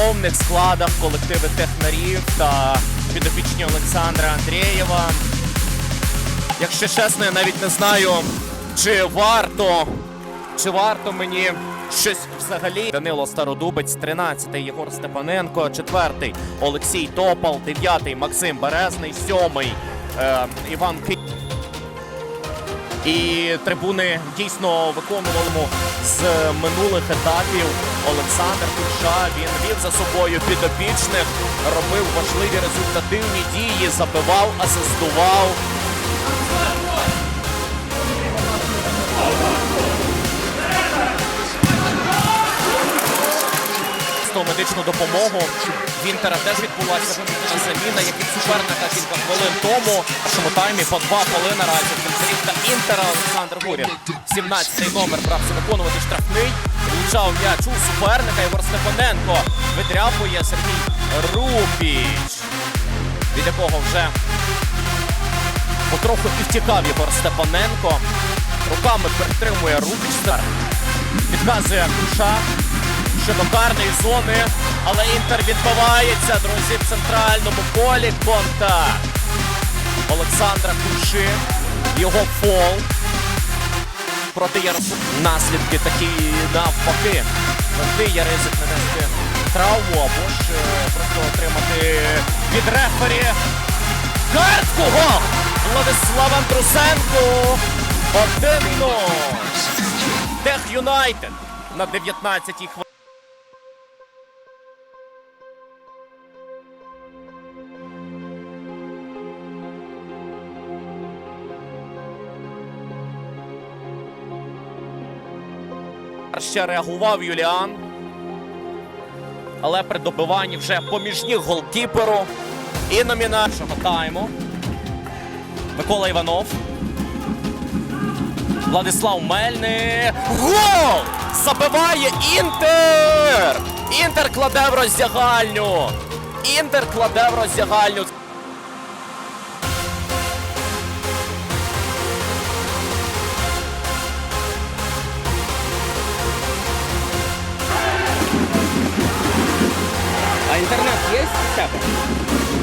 повних складах колективи технарів та підопічні Олександра Андрієва. Якщо чесно, я навіть не знаю, чи варто, чи варто мені щось взагалі. Данило Стародубець, 13-й Єгор Степаненко, 4-й Олексій Топал, 9-й Максим Березний, 7-й е, Іван Ки. І трибуни дійсно виконували з минулих етапів. Олександр Курша він вів за собою підопічних, робив важливі результативні дії, забивав, асистував. Сто медичну допомогу. В Інтера теж відбулася заміна, як і суперника кілька хвилин тому. В першому таймі по два голи наразі Центрів Інтера Олександр Гурін. 17-й номер брався виконувати штрафний. Влучав м'яч у суперника. Ігор Степаненко видряпує Сергій Рупіч, від якого вже потроху і втікав Єгор Степаненко. Руками підтримує Рупіч. Зараз Підказує Куша щодо карної зони, але Інтер відбивається, друзі, в центральному полі. Контакт Олександра Куши. Його фол проти Ярослава. Наслідки такі навпаки. Завжди є ризик нанести травму або ж е, просто отримати від рефері. Картку гол! Владислав Андрусенко. 1-0. Тех Юнайтед на 19-й хвилині. Ще реагував Юліан. Але при добиванні вже поміж ніг голкіперу. І номінального тайму. Микола Іванов. Владислав Мельник. Гол! Забиває Інтер! Інтер кладе в роздягальню. Інтер кладе в роздягальню. จับ